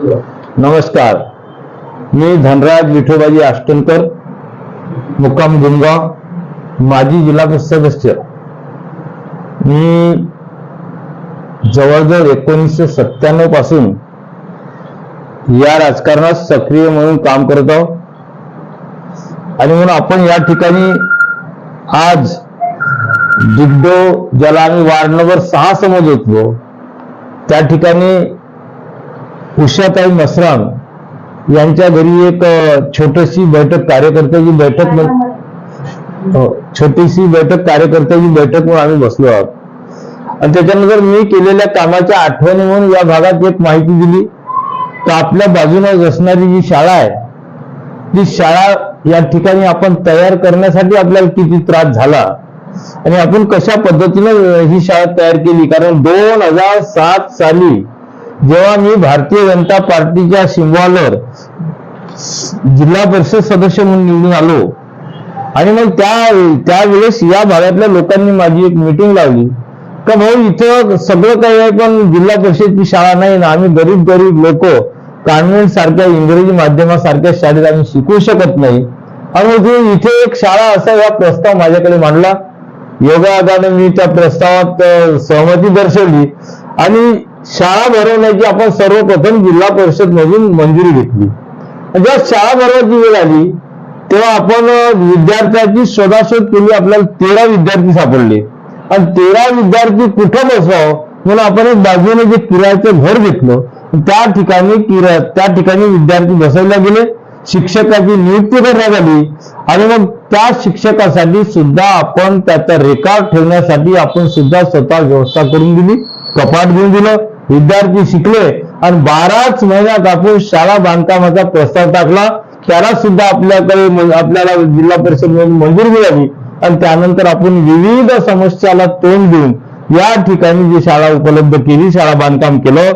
नमस्कार. मी धनराज विठोबाजी आष्टनकर मुक्काम गुमगाव माजी जिल्हा सदस्य. मी जवळजवळ एकोणीसशे सत्त्याण्णवपासून या राजकारणात सक्रिय म्हणून काम करत आहोत. आणि म्हणून आपण या ठिकाणी आज दिग्डो ज्याला आम्ही वार्ड नंबर सहा समज येतो त्या ठिकाणी उषाताई मसराम यांच्या घरी एक छोटीशी बैठक कार्यकर्त्याची बैठक हो, छोटीशी बैठक कार्यकर्त्याची बैठक म्हणून आम्ही बसलो आहोत. आणि त्याच्यानंतर मी केलेल्या कामाच्या आठवणी म्हणून या भागात एक माहिती दिली. तर आपल्या बाजूने असणारी जी शाळा आहे ती शाळा या ठिकाणी आपण तयार करण्यासाठी आपल्याला किती त्रास झाला आणि आपण कशा पद्धतीनं ही शाळा तयार केली? कारण दोन हजार सात साली जेव्हा मी भारतीय जनता पार्टीच्या सिंबॉलवर जिल्हा परिषद सदस्य म्हणून निवडून आलो आणि मग त्या त्यावेळेस या भागातल्या लोकांनी माझी एक मिटिंग लावली. का भाऊ इथं सगळं काही आहे पण जिल्हा परिषदची शाळा नाही ना आम्ही गरीब गरीब लोक कॉन्व्हेंट सारख्या इंग्रजी माध्यमासारख्या शाळेत आम्ही शिकू शकत नाही. आणि मग इथे एक शाळा असा या प्रस्ताव माझ्याकडे मांडला. योगायोगाने मी त्या प्रस्तावात सहमती दर्शवली. आणि शाळा भरवण्याची आपण सर्वप्रथम जिल्हा परिषद मधून मंजुरी घेतली. ज्या जेव्हा शाळा भरवायची वेळ आली तेव्हा आपण विद्यार्थ्यांची विद्यार्थ्याची शोधाशोध केली आपल्याला तेरा विद्यार्थी सापडले. आणि तेरा विद्यार्थी कुठं बसाव म्हणून आपण एक बाजूने जे किरायाचं घर घेतलं त्या ठिकाणी किराय त्या ठिकाणी विद्यार्थी बसवल्या गेले. शिक्षकाची नियुक्ती करण्यात आली. आणि मग त्या शिक्षकासाठी सुद्धा आपण त्याचा रेकॉर्ड ठेवण्यासाठी आपण सुद्धा स्वतः व्यवस्था करून दिली कपाट घेऊन दिलं. विद्यार्थी शिकले आणि बाराच महिन्यात आपण शाळा बांधकामाचा प्रस्ताव टाकला. त्याला सुद्धा आपल्याकडे आपल्याला जिल्हा परिषद म्हणून मंजूर मिळाली. आणि त्यानंतर आपण विविध समस्याला तोंड देऊन या ठिकाणी जी शाळा उपलब्ध केली शाळा बांधकाम केलं.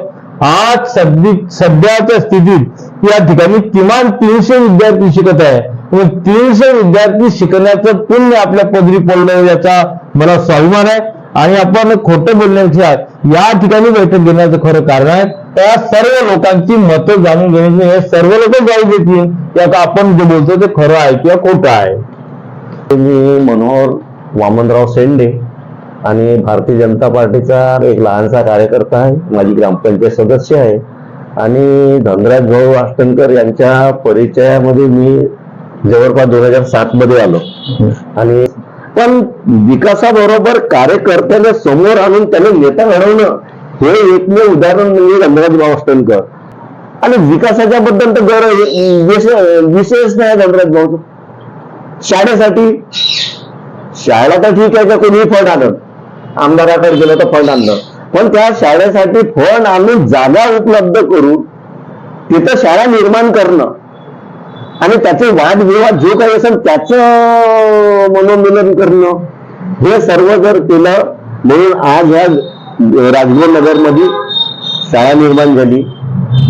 आज सध्या सध्याच्या स्थितीत या ठिकाणी किमान तीनशे विद्यार्थी शिकत आहे. तीनशे विद्यार्थी शिकण्याचं पुण्य आपल्या पदरी पडलं याचा मला स्वाभिमान आहे. आणि आपण खोटं बोलण्याच्या या ठिकाणी बैठक घेण्याचं खरं कारण आहे. त्या सर्व लोकांची मतं जाणून घेण्याची हे सर्व लोक जाऊ देतील यात आपण जे बोलतो ते खरं आहे किंवा खोटं आहे. मी मनोहर वामनराव सेंडे आणि भारतीय जनता पार्टीचा एक लहानसा कार्यकर्ता आहे. माझी ग्रामपंचायत सदस्य आहे. आणि धनराज भाऊ आष्टनकर यांच्या परिचयामध्ये मी जवळपास दोन हजार सात मध्ये आलो. आणि पण विकासाबरोबर कार्यकर्त्याला समोर आणून त्याला नेता घडवणं हे एकमेव उदाहरण म्हणजे गणराज भाऊ आणि विकासाच्या बद्दल तर गौरव विषय नाही गणराज भाऊ शाळेसाठी शाळा तर ठीक आहे का? कोणीही फंड आणत. आमदाराकडे गेलं तर फंड आणलं. पण त्या शाळेसाठी फंड आणून जागा उपलब्ध करून तिथं शाळा निर्माण करणं आणि त्याचे वादविवाद जो काही असेल त्याचं मनोमिलन करणं हे सर्व जर केलं म्हणून आज ह्या राजगोर नगरमध्ये शाळा निर्माण झाली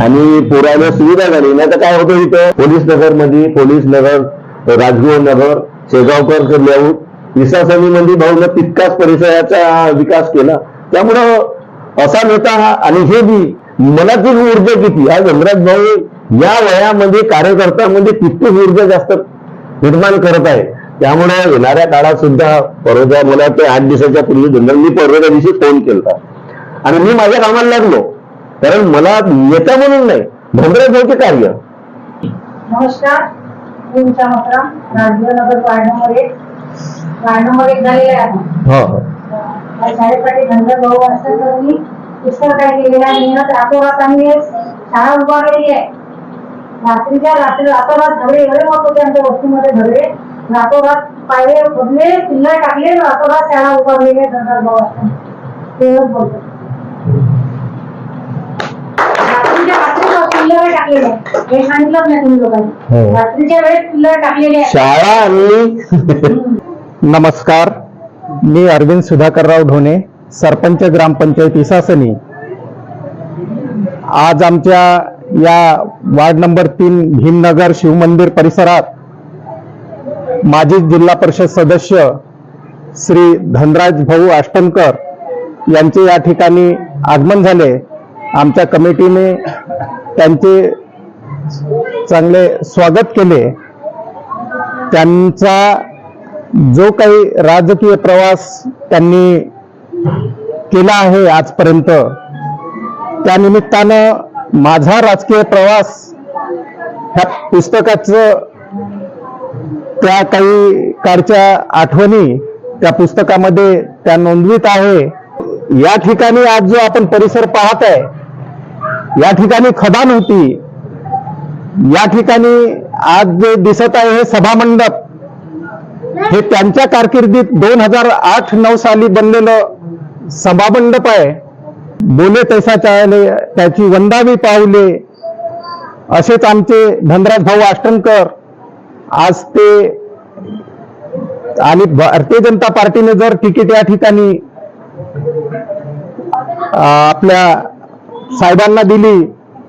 आणि पुराण्या सुविधा झाली. नाही तर काय होतं इथं? पोलीस नगरमध्ये पोलीस नगर राजगोर नगर शेगावकर लेआउट विसासनीमध्ये भाऊनं तितकाच परिसराचा विकास केला. त्यामुळं असा नेता हा आणि हे बी मनातील ऊर्जा किती? आज धनराज भाऊ या वयामध्ये कार्यकर्त्यांमध्ये तितकीच ऊर्जा जास्त निर्माण करत आहे त्यामुळे येणाऱ्या काळात सुद्धा परवा मला ते आठ दिवसाच्या पूर्वी धनराज मी परवाच्या दिवशी फोन केला आणि मी माझ्या कामाला लागलो. कारण मला नेता म्हणून नाही धनराज भाऊचे कार्य. नमस्कार. मी उषा मसराम राजगीर नगर वार्ड नंबर एक वार्ड नंबर एक झालेला आहे भाऊ असं तर मी पुष्कळ काय केलेलं आहे मेहनत रातोरात आम्ही शाळा उभारलेली आहे. रात्रीच्या रात्री रातोरात धडे एवढे मोठ होते आमच्या वस्तीमध्ये धडे रातोरात पायरे बदले पिल्लर टाकले रातोरात शाळा उभारलेली आहे असं तेवढंच बोलतो. रात्रीच्या रात्री पिल्लर टाकलेले आहे हे सांगितलंच नाही तुम्ही हो. लोकांनी रात्रीच्या वेळेस पिल्लर टाकलेले आहे शाळा आणि नमस्कार. मी अरविंद सुधाकरराव ढोणे. सरपंच ग्रामपंचायत इसासनी आज आमच्या या वार्ड नंबर तीन भीमनगर शिवमंदिर परिसरात माजी जिल्हा परिषद सदस्य श्री धनराज भाऊ आष्टनकर यांचे या ठिकाणी आगमन झाले. आमच्या कमिटीने त्यांचे चांगले स्वागत केले. त्यांचा जो काही राजकीय प्रवास त्यांनी केला आहे आजपर्यंत. त्या निमित्तानं माझा राजकीय प्रवास ह्या पुस्तकाचं त्या काही काळच्या आठवणी त्या पुस्तकामध्ये त्या नोंदवित आहे. या ठिकाणी आज जो आपण परिसर पाहत आहे या ठिकाणी खदान होती. या ठिकाणी आज जे दिसत आहे हे सभामंडप हे त्यांच्या कारकिर्दीत दोन हजार आठ नऊ साली बनलेलं सभामंडप आहे. बोले तैसा चाळले त्याची वंदावी पावले. असेच आमचे धनराज भाऊ आष्टनकर आज ते आणि भारतीय जनता पार्टीने जर तिकीट या ठिकाणी अं, आपल्या साहेबांना दिली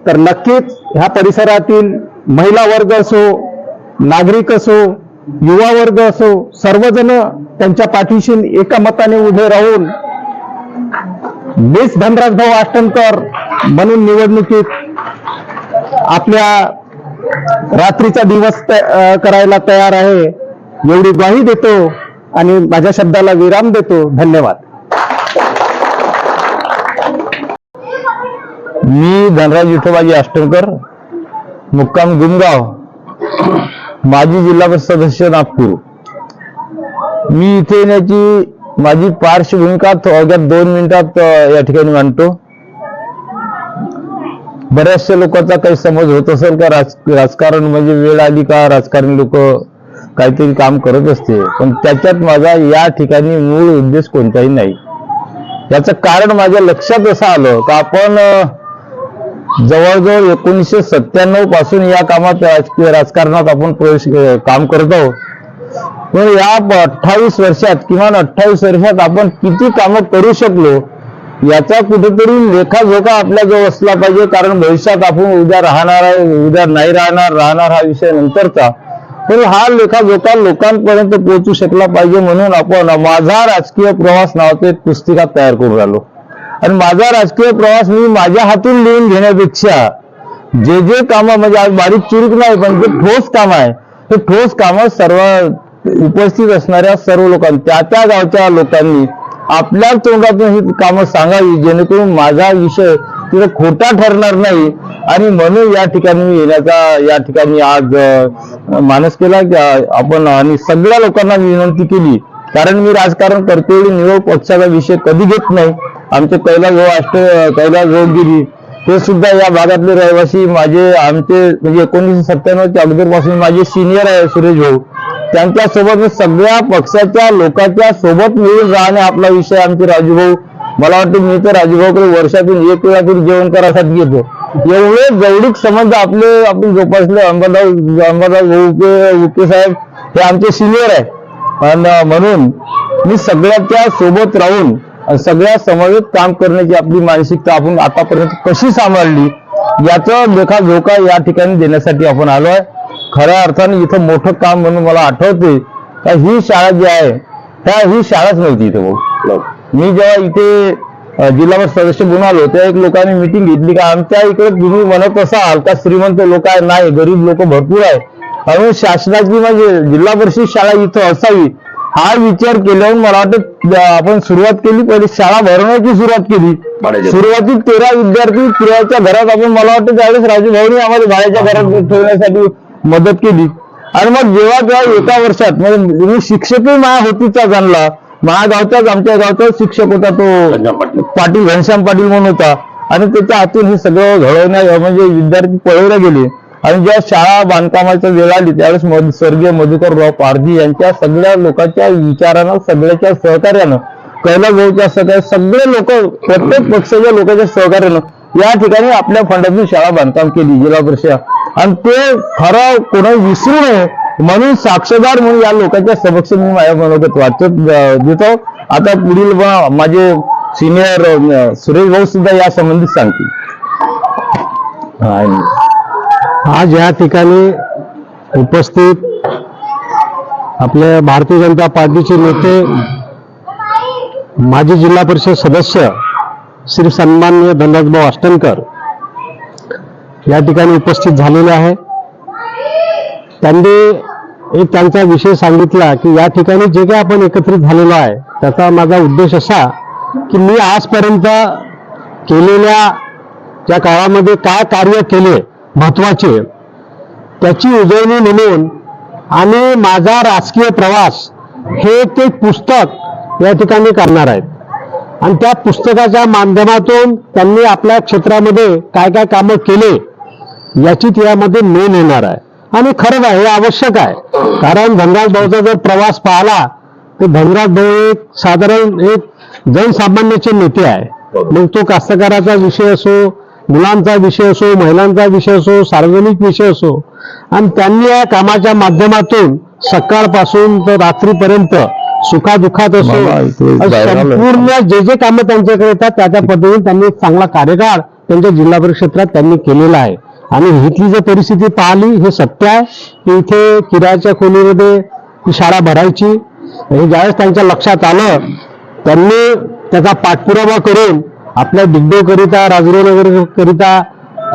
तर नक्कीच ह्या परिसरातील महिला वर्ग असो नागरिक असो युवा वर्ग असो सर्वजण त्यांच्या पाठीशी एका मताने उभे राहून मीच धनराज भाऊ आष्टनकर म्हणून निवडणुकीत आपल्या रात्रीचा दिवस करायला तयार आहे. एवढी ग्वाही देतो आणि माझ्या शब्दाला विराम देतो. धन्यवाद. मी धनराज विठोबाजी आष्टनकर मुक्काम गुमगाव माजी जिल्हा परिषद सदस्य नागपूर. मी इथे येण्याची माझी पार्श्वभूमिका थोडक्यात दोन मिनिटात या ठिकाणी मांडतो. बऱ्याचशा लोकांचा काही समज होत असेल का राज राजकारण म्हणजे वेळ आली का राजकारणी लोक काहीतरी काम करत असते पण त्याच्यात माझा या ठिकाणी मूळ उद्देश कोणताही नाही. याचं कारण माझ्या लक्षात असं आलं का आपण जवळजवळ एकोणीसशे सत्त्याण्णवपासून या कामात राजकीय राजकारणात आपण प्रवेश काम करत आहोत. पण या अठ्ठावीस वर्षात किमान अठ्ठावीस वर्षात आपण किती कामं करू शकलो याचा कुठेतरी लेखाजोखा आपल्याजवळ असला पाहिजे. कारण भविष्यात आपण उद्या राहणार आहे उद्या नाही राहणार राहणार हा विषय नंतरचा. पण हा लेखाजोखा लोकांपर्यंत पोहोचू शकला पाहिजे म्हणून आपण माझा राजकीय प्रवास नावाचं एक पुस्तिका तयार करून राहिलो आणि माझा राजकीय प्रवास मी माझ्या हातून लिहून घेण्यापेक्षा जे जे कामं म्हणजे आज बारीक चुरीक नाही पण जे ठोस काम आहे ते ठोस कामं सर्व उपस्थित असणाऱ्या सर्व लोकांनी त्या त्या गावच्या लोकांनी आपल्या तोंडातून ही कामं सांगावी जेणेकरून माझा विषय तिथे खोटा ठरणार नाही. आणि म्हणून या ठिकाणी येण्याचा या ठिकाणी आज मानस केला की आपण आणि सगळ्या लोकांना विनंती केली. कारण मी राजकारण करते निवड पक्षाचा विषय कधी घेत नाही. आमचे कैलास भाऊ अष्ट कैलास जोगगिरी ते सुद्धा या भागातले रहिवासी माझे आमचे म्हणजे एकोणीसशे सत्त्याण्णवच्या अगोदरपासून माझे सिनियर आहे सुरेश भाऊ. त्यांच्यासोबत सगळ्या पक्षाच्या लोकांच्या सोबत मिळून राहणे आपला विषय आमचे राजूभाऊ मला वाटतं मी तर राजूभाऊकडे वर्षातून एक वेळा तरी जेवण करायसाठी घेतो एवढे जवळीक संबंध आपले आपण जोपासले. अंबादास अंबादास उके उके साहेब हे आमचे सिनियर आहे म्हणून मी सगळ्याच्या सोबत राहून सगळ्या समवेत काम करण्याची आपली मानसिकता आपण आतापर्यंत कशी सांभाळली याचा लेखाजोखा या ठिकाणी देण्यासाठी आपण आलोय खऱ्या अर्थाने इथं मोठं काम म्हणून मला आठवते. का ही शाळा जी आहे त्या ही शाळाच नव्हती इथे भाऊ. मी जेव्हा इथे जिल्हा सदस्य बनून आलो तेव्हा एक लोकांनी मिटिंग घेतली का आमच्या इकडे तुम्ही म्हणत असाल का श्रीमंत लोक आहे नाही गरीब लोक भरपूर आहे. म्हणून शासनाची म्हणजे जिल्हा परिषद शाळा इथं असावी हा विचार केल्यावर मला वाटतं आपण सुरुवात केली पहिले शाळा भरवण्याची सुरुवात केली. सुरुवातीत तेरा विद्यार्थी किरायाच्या घरात आपण मला वाटतं त्यावेळेस राजू भाऊनी आम्हाला भाड्याच्या घरात ठेवण्यासाठी मदत केली. आणि मग जेव्हा जेव्हा एका वर्षात म्हणजे मी शिक्षकही माझ्या होतीचा जाणला माझ्या गावचाच आमच्या गावचाच शिक्षक होता तो पाटील. घनश्याम पाटील म्हणून होता. आणि त्याच्या हातून हे सगळं घडवण्या म्हणजे विद्यार्थी पळवले गेले. आणि जेव्हा शाळा बांधकामाची वेळ आली त्यावेळेस मध स्वर्गीय मधुकरराव पारधी यांच्या सगळ्या लोकांच्या विचारानं सगळ्याच्या सहकार्यानं कैलास भाऊच्या सगळ्या सगळे लोक प्रत्येक पक्षाच्या लोकांच्या सहकार्यानं या ठिकाणी आपल्या फंडातून शाळा बांधकाम केली जिल्हा परिषद. आणि ते खरं कोणी विसरू नये म्हणून साक्षीदार म्हणून या लोकांच्या समक्ष मी माझ्या मनोगत वाचत देतो. आता पुढील माझे सिनियर सुरेश भाऊ सुद्धा या संबंधित सांगतील. आज या ठिकाणी उपस्थित आपले भारतीय जनता पार्टीचे नेते माजी जिल्हा परिषद सदस्य श्री सन्मान्य धनराजभाऊ अष्टनकर या ठिकाणी उपस्थित झालेले आहे. त्यांनी एक त्यांचा विषय सांगितला की या ठिकाणी जे काही आपण एकत्रित झालेलो आहे त्याचा माझा उद्देश असा की मी आजपर्यंत केलेल्या त्या काळामध्ये काय कार्य केले महत्त्वाचे त्याची उजळणी म्हणून आणि माझा राजकीय प्रवास हे ते पुस्तक या ठिकाणी करणार आहेत. आणि त्या पुस्तकाच्या माध्यमातून त्यांनी आपल्या क्षेत्रामध्ये काय काय कामं केले याची त्यामध्ये नोंद येणार आहे. आणि खरंच आहे हे आवश्यक आहे. कारण धनराज भाऊचा जर प्रवास पाहिला तर धनराज भाऊ एक साधारण एक जनसामान्याचे नेते आहे. मग तो कास्तकाराचा विषय असो मुलांचा विषय असो महिलांचा विषय असो सार्वजनिक विषय असो आणि त्यांनी या कामाच्या माध्यमातून सकाळपासून तर रात्रीपर्यंत सुखादुखात असो. संपूर्ण जे जे कामं त्यांच्याकडे येतात त्या त्या पद्धतीने त्यांनी एक चांगला कार्यकाळ त्यांच्या जिल्हा परिषद क्षेत्रात त्यांनी केलेला आहे. आणि इथली जर परिस्थिती पाहिली हे सत्य आहे की इथे किरायाच्या खोलीमध्ये ही शाळा भरायची. हे ज्यावेळेस त्यांच्या लक्षात आलं त्यांनी त्याचा पाठपुरावा करून आपल्या डिग्डोकरिता राजगुरुनगर करिता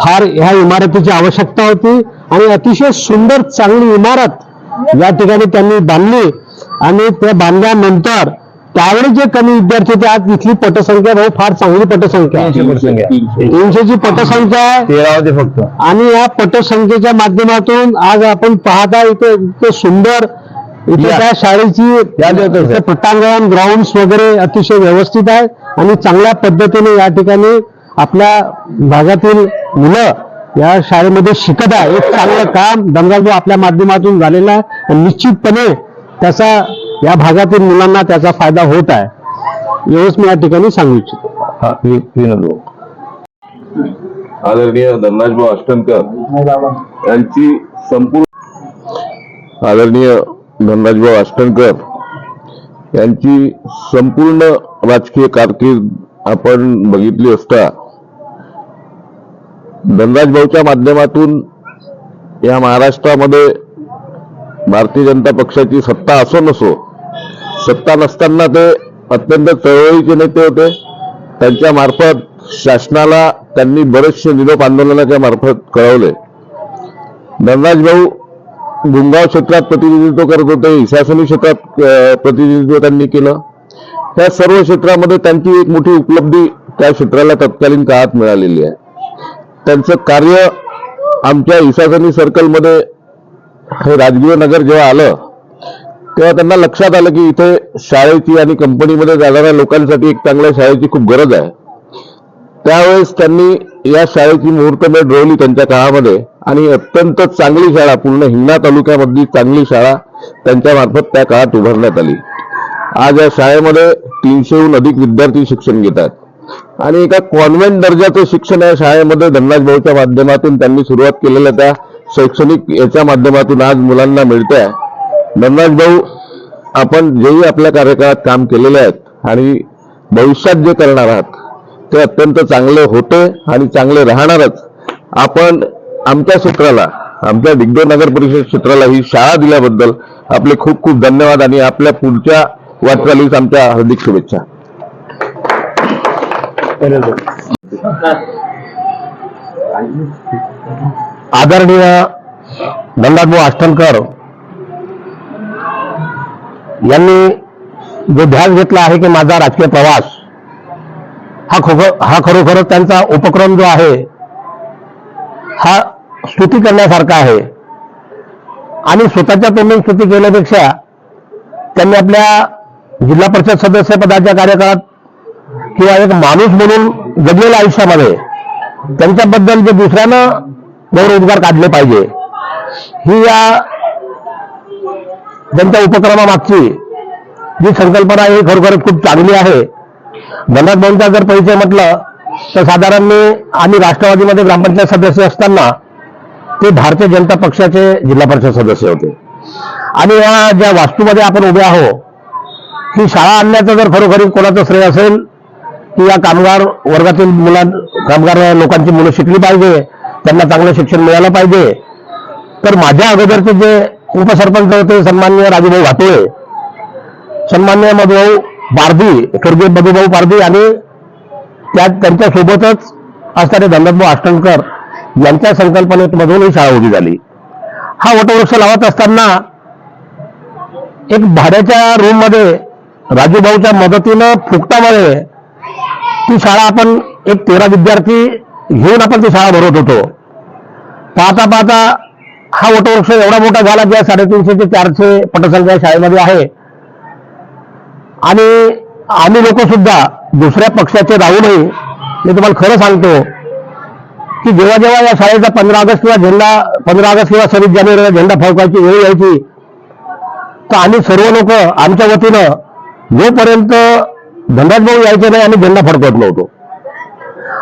फार ह्या इमारतीची आवश्यकता होती. आणि अतिशय सुंदर चांगली इमारत या ठिकाणी त्यांनी बांधली. आणि त्या बांधल्यानंतर त्यावेळी जे कमी विद्यार्थी होते आज इथली पटसंख्या भाऊ फार चांगली पटसंख्या तीनशेची पटसंख्या. आहे. फक्त. आणि या पटसंख्येच्या माध्यमातून आज आपण पाहता इथे इतके सुंदर इथे. त्या शाळेची. पटांगण ग्राउंड वगैरे अतिशय व्यवस्थित आहे. आणि चांगल्या पद्धतीने या ठिकाणी आपल्या भागातील मुलं या शाळेमध्ये शिकत आहे. एक चांगलं काम दंगालभाऊ आपल्या माध्यमातून झालेलं आहे. निश्चितपणे त्याचा या भागातील मुलांना त्याचा फायदा होत आहे. एवढंच मी या ठिकाणी सांगू इच्छितो. हा वि- विनोद भाऊ. आदरणीय धनराजभाऊ अष्टनकर यांची संपूर्ण आदरणीय धनराजभाऊ अष्टनकर यांची संपूर्ण राजकीय कारकीर्द आपण बघितली असता धनराजभाऊच्या माध्यमातून या महाराष्ट्रामध्ये भारतीय जनता पक्षाची सत्ता असो नसो सत्ता नसताना ते अत्यंत चळवळीचे नेते होते. त्यांच्या मार्फत शासनाला त्यांनी बरेचसे निरोप आंदोलनाच्या मार्फत कळवले. धनराज भाऊ गुंगाव क्षेत्रात प्रतिनिधित्व करत होते शासनी क्षेत्रात प्रतिनिधित्व त्यांनी केलं. त्या सर्व क्षेत्रामध्ये त्यांची एक मोठी उपलब्धी त्या क्षेत्राला तत्कालीन काळात मिळालेली आहे. त्यांचं कार्य आमच्या इसासनी सर्कलमध्ये हे राजगीर नगर जेव्हा आलं तेव्हा त्यांना लक्षात आलं की इथे शाळेची आणि कंपनीमध्ये जाणाऱ्या लोकांसाठी एक चांगल्या शाळेची खूप गरज आहे. त्यावेळेस त्यांनी या शाळेची मुहूर्तमेढ रोवली त्यांच्या काळामध्ये आणि अत्यंत चांगली शाळा पूर्ण हिंगणा तालुक्यामधली चांगली शाळा त्यांच्या मार्फत त्या काळात उभारण्यात आली. आज या शाळेमध्ये तीनशेहून अधिक विद्यार्थी शिक्षण घेतात आणि एका कॉन्व्हेंट दर्जाचं शिक्षण या शाळेमध्ये धनराज भाऊच्या माध्यमातून त्यांनी सुरुवात केलेल्या त्या शैक्षणिक याच्या माध्यमातून आज मुलांना मिळते आहे भाऊ आपण जेही आपल्या कार्यकाळात काम केलेले आहेत आणि भविष्यात जे करणार आहात ते अत्यंत चांगले होते आणि चांगले राहणारच. आपण आमच्या क्षेत्राला आमच्या दिग्डो नगर परिषद क्षेत्राला ही शाळा दिल्याबद्दल आपले खूप खूप धन्यवाद आणि आपल्या पुढच्या वाटचालीस आमच्या हार्दिक शुभेच्छा. आदरणीय गंगाभाऊ आष्टनकर यांनी जो ध्यास घेतला आहे की माझा राजकीय प्रवास हा खो हा खरोखरच त्यांचा उपक्रम जो आहे हा स्तुती करण्यासारखा आहे. आणि स्वतःच्या तोंडून स्तुती केल्यापेक्षा त्यांनी आपल्या जिल्हा परिषद सदस्य पदाच्या कार्यकाळात किंवा एक माणूस म्हणून जगलेल्या आयुष्यामध्ये त्यांच्याबद्दल जे दुसऱ्यानं गौरवोद्गार काढले पाहिजे. ही या त्यांच्या उपक्रमामागची जी संकल्पना आहे ही खरोखरच खूप चांगली आहे. धनराज भाऊंचा जर परिचय म्हटलं तर साधारण मी आम्ही राष्ट्रवादीमध्ये ग्रामपंचायत सदस्य असताना ते भारतीय जनता पक्षाचे जिल्हा परिषद सदस्य होते. आणि या ज्या वास्तूमध्ये आपण उभे आहो ही शाळा आणण्याचं जर खरोखरी कोणाचं श्रेय असेल की या कामगार वर्गातील मुलां कामगार लोकांची मुलं शिकली पाहिजे त्यांना चांगलं शिक्षण मिळालं पाहिजे. तर माझ्या अगोदरचे जे उपसरपंच होते सन्मान्य राजूभाऊ घाटोळे सन्मान्य मधुभाऊ पारधी खरगे मधुभाऊ पारधी आणि त्या त्यांच्या सोबतच असणारे धनदभाऊ आष्टणकर यांच्या संकल्पनेमधून ही शाळा उभी झाली. हा वटवृक्ष लावत असताना एक भाड्याच्या रूममध्ये राजूभाऊच्या मदतीनं फुकटामध्ये ती शाळा आपण एक तेरा विद्यार्थी घेऊन आपण ती शाळा भरवत होतो. पाहता पाहता हा वटवृक्ष एवढा मोठा झाला की साडेतीनशे ते चारशे पटसंख्या शाळेमध्ये आहे. आणि आम्ही लोक सुद्धा दुसऱ्या पक्षाचे राहूनही मी तुम्हाला खरं सांगतो की जेव्हा जेव्हा या शाळेचा पंधरा ऑगस्ट किंवा झेंडा पंधरा ऑगस्ट किंवा सव्वीस जानेवारीला झेंडा फडकायची वेळ यायची तर आम्ही सर्व लोक आमच्या वतीनं जोपर्यंत धनराज भाऊ यायचे नाही आम्ही झेंडा फडकवत नव्हतो.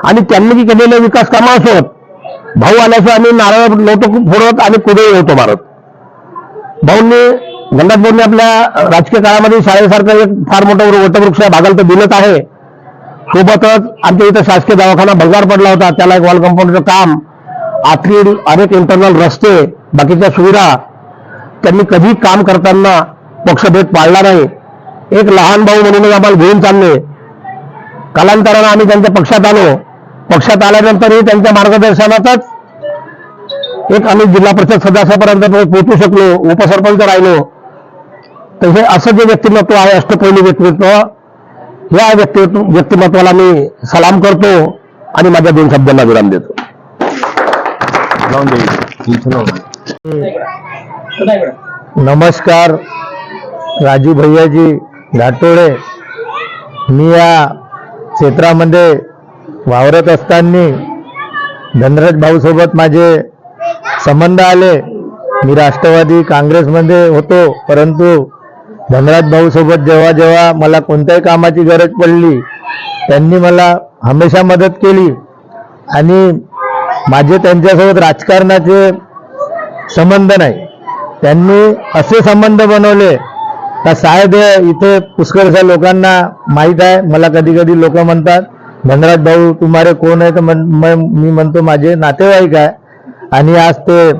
आणि त्यांनी केलेले विकास कामं असोत भाऊ आल्याचं आम्ही नारळ नव्हतो फोडत आणि कुठेही होतो मारत भाऊंनी गंडात भाऊंनी आपल्या राजकीय काळामध्ये शाळेसारखं एक फार मोठं वटवृक्ष भागाल भागाला तर दिलंच आहे. सोबतच आमच्या इथं शासकीय दवाखाना भंगार पडला होता. त्याला एक वॉल कंपाऊंडचं काम आतील अनेक इंटरनल रस्ते बाकीच्या सुविधा त्यांनी कधी काम करताना पक्षभेद पाळला नाही. एक लहान भाऊ म्हणूनच आम्हाला घेऊन चालले. कालांतरानं आम्ही त्यांच्या पक्षात आलो. पक्षात आल्यानंतरही त्यांच्या मार्गदर्शनातच एक आम्ही जिल्हा परिषद सदस्यापर्यंत पोहोचू शकलो उपसरपंच राहिलो. तर हे असं जे व्यक्तिमत्व आहे अष्टपैलू व्यक्तिमत्व या व्यक्तिमत्व व्यक्तिमत्वाला मी सलाम करतो आणि माझ्या दोन शब्दांना विराम देतो. नमस्कार राजू भैयाजी घाटोळे. मी या क्षेत्रामध्ये वावरत असताना धनराज भाऊसोबत माझे संबंध आले. मी राष्ट्रवादी काँग्रेसमध्ये होतो परंतु धनराज भाऊसोबत जेव्हा जेव्हा मला कोणत्याही कामाची गरज पडली त्यांनी मला हमेशा मदत केली आणि माझे त्यांच्यासोबत राजकारणाचे संबंध नाही. त्यांनी असे संबंध बनवले का साहेब इथे पुष्कळशा लोकांना माहीत आहे मला कधी कधी लोक म्हणतात धनराज भाऊ तुम्हारे कोण आहे? तर म- म्हणतो माझे नातेवाईक आहे. आणि आज ते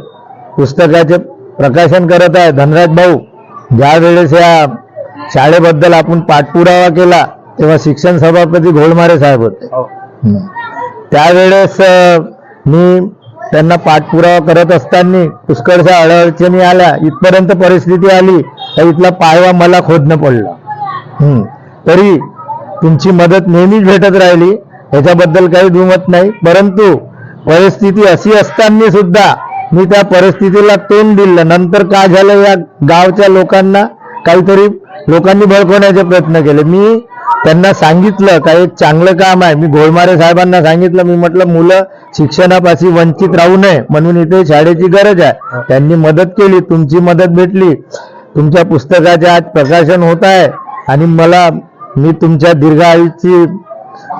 पुस्तकाचे प्रकाशन करत आहे. धनराज भाऊ ज्या वेळेस या शाळेबद्दल आपण पाठपुरावा केला तेव्हा शिक्षण सभापती घोळमारे साहेब होते. हम्म. त्यावेळेस मी त्यांना पाठपुरावा करत असताना पुष्कळशा अडचणी आल्या. इथपर्यंत परिस्थिती आली तर इथला पायवा मला खोदणं पडलं. तरी तुमची मदत नेहमीच भेटत राहिली. याच्याबद्दल काही दुमत नाही. परंतु परिस्थिती अशी असताना सुद्धा मी त्या परिस्थितीला तोंड दिलं. नंतर काय झालं या गावच्या लोकांना? काहीतरी लोकांनी भडकवण्याचे प्रयत्न केले. मी त्यांना सांगितलं का एक चांगलं काम आहे. मी घोळमारे साहेबांना सांगितलं. मी म्हटलं मुलं शिक्षणापाशी वंचित राहू नये म्हणून इथे शाळेची गरज आहे. त्यांनी मदत केली. तुमची मदत भेटली. तुमच्या पुस्तकाचे आज प्रकाशन होत आहे. आणि मला मी तुमच्या दीर्घ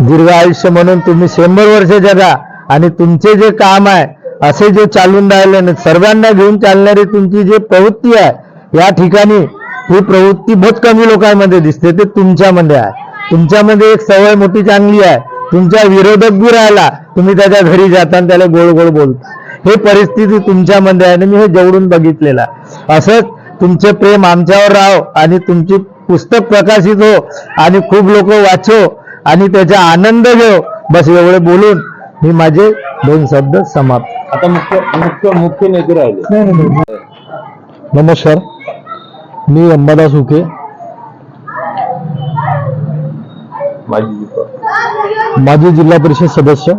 दीर्घ आयुष्य म्हणून तुम्ही शंभर वर्ष जगा आणि तुमचे जे काम आहे असे जे चालून राहिले ना सर्वांना घेऊन चालणारी तुमची जी प्रवृत्ती आहे या ठिकाणी ही प्रवृत्ती बहुत कमी लोकांमध्ये दिसते. ते तुमच्यामध्ये आहे. तुमच्यामध्ये एक सवय मोठी चांगली आहे. तुमच्या विरोधक बी राहिला तुम्ही त्याच्या घरी जाता आणि त्याला गोड गोड बोलता. हे परिस्थिती तुमच्यामध्ये आहे आणि मी हे जवळून बघितलेलं असंच तुमचे प्रेम आमच्यावर राहो आणि तुमची पुस्तक प्रकाशित हो आणि खूप लोक वाचो आणि त्याचा आनंद घेऊ बस एवढे बोलून मी माझे दोन शब्द समाप्त. आता मुख्य मुख्य मुख्य नेते राहिले. नमस्कार. मी अंबादास उके. माझी माजी जिल्हा परिषद सदस्य.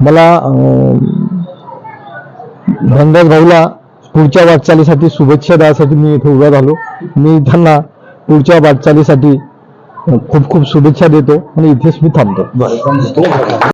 मला धनराज भाऊला पुढच्या वाटचालीसाठी शुभेच्छा द्यासाठी मी इथे उभा झालो मी त्यांना पुढच्या वाटचालीसाठी खूप खूप शुभेच्छा देतो आणि इथेच मी थांबतो.